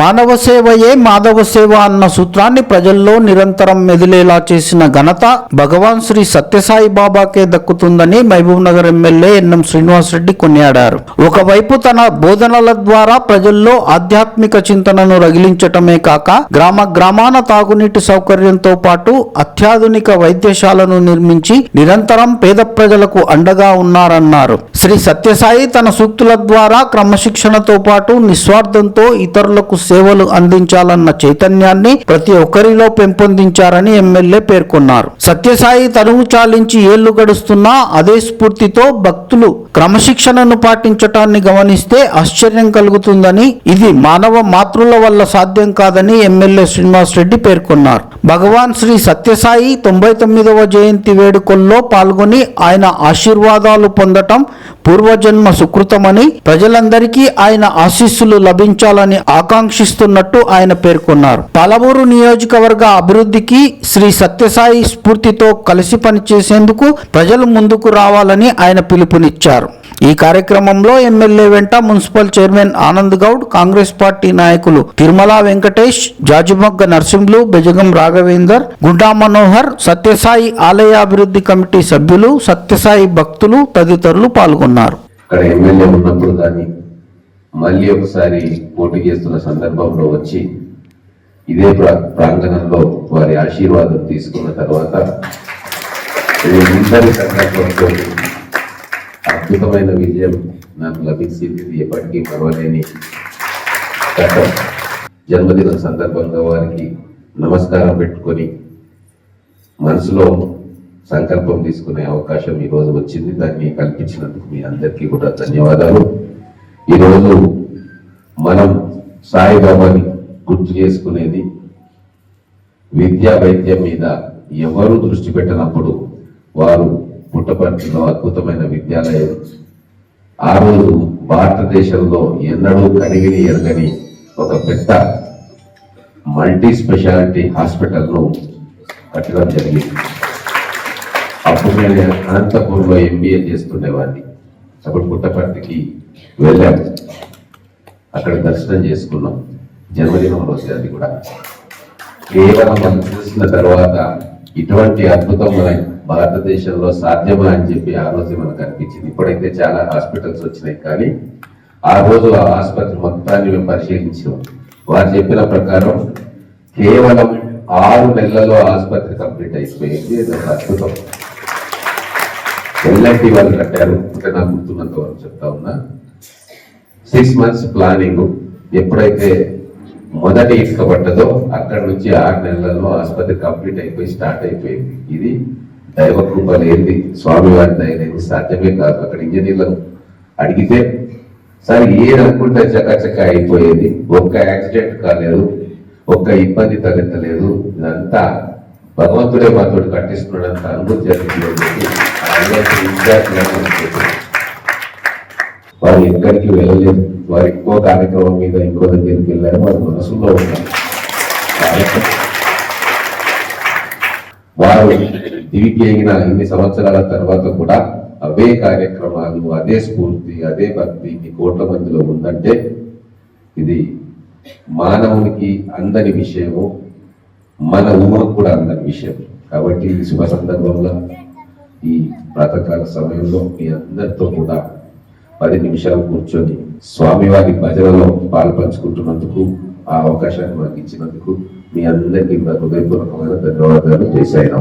మానవ సేవయే మాధవ సేవ అన్న సూత్రాన్ని ప్రజల్లో నిరంతరం మెదిలేలా చేసిన ఘనత భగవాన్ శ్రీ సత్యసాయి బాబాకే దక్కుతుందని Mahabubnagar MLA NM Srinivasa Reddy కొనియాడారు. ఒకవైపు తన బోధనల ద్వారా ప్రజల్లో ఆధ్యాత్మిక చింతనను రగిలించటమే కాక గ్రామ గ్రామాన తాగునీటి సౌకర్యంతో పాటు అత్యాధునిక వైద్యశాలను నిర్మించి నిరంతరం పేద ప్రజలకు అండగా ఉన్నారన్నారు. శ్రీ సత్యసాయి తన సూక్తుల ద్వారా క్రమశిక్షణతో పాటు నిస్వార్థంతో ఇతరులకు సేవలు అందించాలన్న చైతన్యాన్ని ప్రతి ఒక్కరిలో పెంపొందించారని ఎమ్మెల్యే పేర్కొన్నారు. సత్యసాయి తరువు చాలించి ఏళ్ళు గడుస్తున్నా అదే స్ఫూర్తితో భక్తులు క్రమశిక్షణను పాటించటాన్ని గమనిస్తే ఆశ్చర్యం కలుగుతుందని ఇది మానవ మాతృల వల్ల సాధ్యం కాదని ఎమ్మెల్యే శ్రీనివాస్ రెడ్డి పేర్కొన్నారు. భగవాన్ శ్రీ సత్యసాయి తొంభై తొమ్మిదవ జయంతి వేడుకల్లో పాల్గొని ఆయన ఆశీర్వాదాలు పొందటం పూర్వజన్మ సుకృతమని ప్రజలందరికీ ఆయన ఆశీస్సులు లభించాలని ఆకాంక్షిస్తున్నట్టు ఆయన పేర్కొన్నారు. పలమూరు నియోజకవర్గ అభివృద్ధికి శ్రీ సత్యసాయి స్ఫూర్తితో కలిసి పనిచేసేందుకు ప్రజలు ముందుకు రావాలని ఆయన పిలుపునిచ్చారు. ఈ కార్యక్రమంలో ఎమ్మెల్యే వెంట municipal chairman Anand Goud Congress party నాయకులు తిరుమల వెంకటేష్ జాజిమొగ్గ నర్సింహులు బెజగం రాఘవేందర్ గుండా మనోహర్ సత్యసాయి ఆలయ అభివృద్ధి కమిటీ సభ్యులు సత్యసాయి భక్తులు తదితరులు పాల్గొన్నారు. అక్కడ ఎమ్మెల్యే ఉన్నప్పుడు కానీ మళ్ళీ ఒకసారి పోటీ చేస్తున్న సందర్భంలో వచ్చి ఇదే ప్రాంగణంలో వారి ఆశీర్వాదం తీసుకున్న తర్వాత ఇద్దరి సందర్భంతో అద్భుతమైన విజయం నాకు లభించింది. ఎప్పటికీ మరవలేని జన్మదిన సందర్భంగా వారికి నమస్కారం పెట్టుకొని మనసులో సంకల్పం తీసుకునే అవకాశం ఈరోజు వచ్చింది. దాన్ని కల్పించినందుకు మీ అందరికీ కూడా ధన్యవాదాలు. ఈరోజు మనం సాయిబాబాని గుర్తు చేసుకునేది విద్యా వైద్యం మీద ఎవరు దృష్టి పెట్టినప్పుడు వారు పుట్టపర్తిలో అద్భుతమైన విద్యాలయం. ఆ రోజు భారతదేశంలో ఎన్నడూ కనివిని ఎరగని ఒక పెద్ద మల్టీ స్పెషాలిటీ హాస్పిటల్ను కట్టడం జరిగింది. అప్పుడు నేను అనంతపూర్లో ఎంబీఏ చేస్తుండేవాడిని. అప్పుడు పుట్టపర్తికి వెళ్ళాం. అక్కడ దర్శనం చేసుకున్నాం. జన్మదినం రోజు అది కూడా. కేవలం మనం చూసిన తర్వాత ఇటువంటి అద్భుతం మన భారతదేశంలో సాధ్యమా అని చెప్పి ఆ రోజు మనకు అనిపించింది. ఇప్పుడైతే చాలా హాస్పిటల్స్ వచ్చినాయి కానీ ఆ రోజు ఆ ఆసుపత్రి మొత్తాన్ని మేము పరిశీలించాం. వారు చెప్పిన ప్రకారం కేవలం ఆరు నెలలలో ఆసుపత్రి కంప్లీట్ అయిపోయింది. ఇది అద్భుతం. ఎల్ఐటి వాళ్ళు కట్టారు. అంటే నాకు గుర్తున్నంత వరకు చెప్తా ఉన్నా. సిక్స్ మంత్స్ ప్లానింగ్ ఎప్పుడైతే మొదటి ఇసుక పట్టదో అక్కడ నుంచి ఆరు నెలలలో ఆసుపత్రి కంప్లీట్ అయిపోయి స్టార్ట్ అయిపోయింది. ఇది దైవ కృప లేనిది స్వామివారి దయనేది సాధ్యమే కాదు. అక్కడ ఇంజనీర్లను అడిగితే సరే ఏదనుకుంటే చకచక అయిపోయేది. ఒక్క యాక్సిడెంట్ కాలేదు ఒక్క ఇబ్బంది తలెత్తలేదు. ఇదంతా భగవంతుడే మాతో కట్టిస్తున్నాడంత అనుభూతి జరిగింది వారు ఎక్కడికి వెళ్ళలేదు. వారు ఇంకో కార్యక్రమం మీద ఇంకో దగ్గరికి వెళ్ళారు. వారి మనసులో ఉన్నారు వారు దివికి అయిన ఇన్ని సంవత్సరాల తర్వాత కూడా అవే కార్యక్రమాలు అదే స్ఫూర్తి అదే భక్తి ఈ కోట్ల మందిలో ఉందంటే ఇది మానవునికి అందని విషయము మన ఊహకు కూడా అందని విషయం కాబట్టి ఈ శుభ సందర్భంలో ఈ ప్రాతకాల సమయంలో మీ అందరితో కూడా పది నిమిషాలు కూర్చొని స్వామివారి భజనలో పాల్పంచుకుంటున్నందుకు ఆ అవకాశాన్ని మాకు ఇచ్చినందుకు మీ అందరికీ నా హృదయపూర్వకమైన ధన్యవాదాలు. చేశాను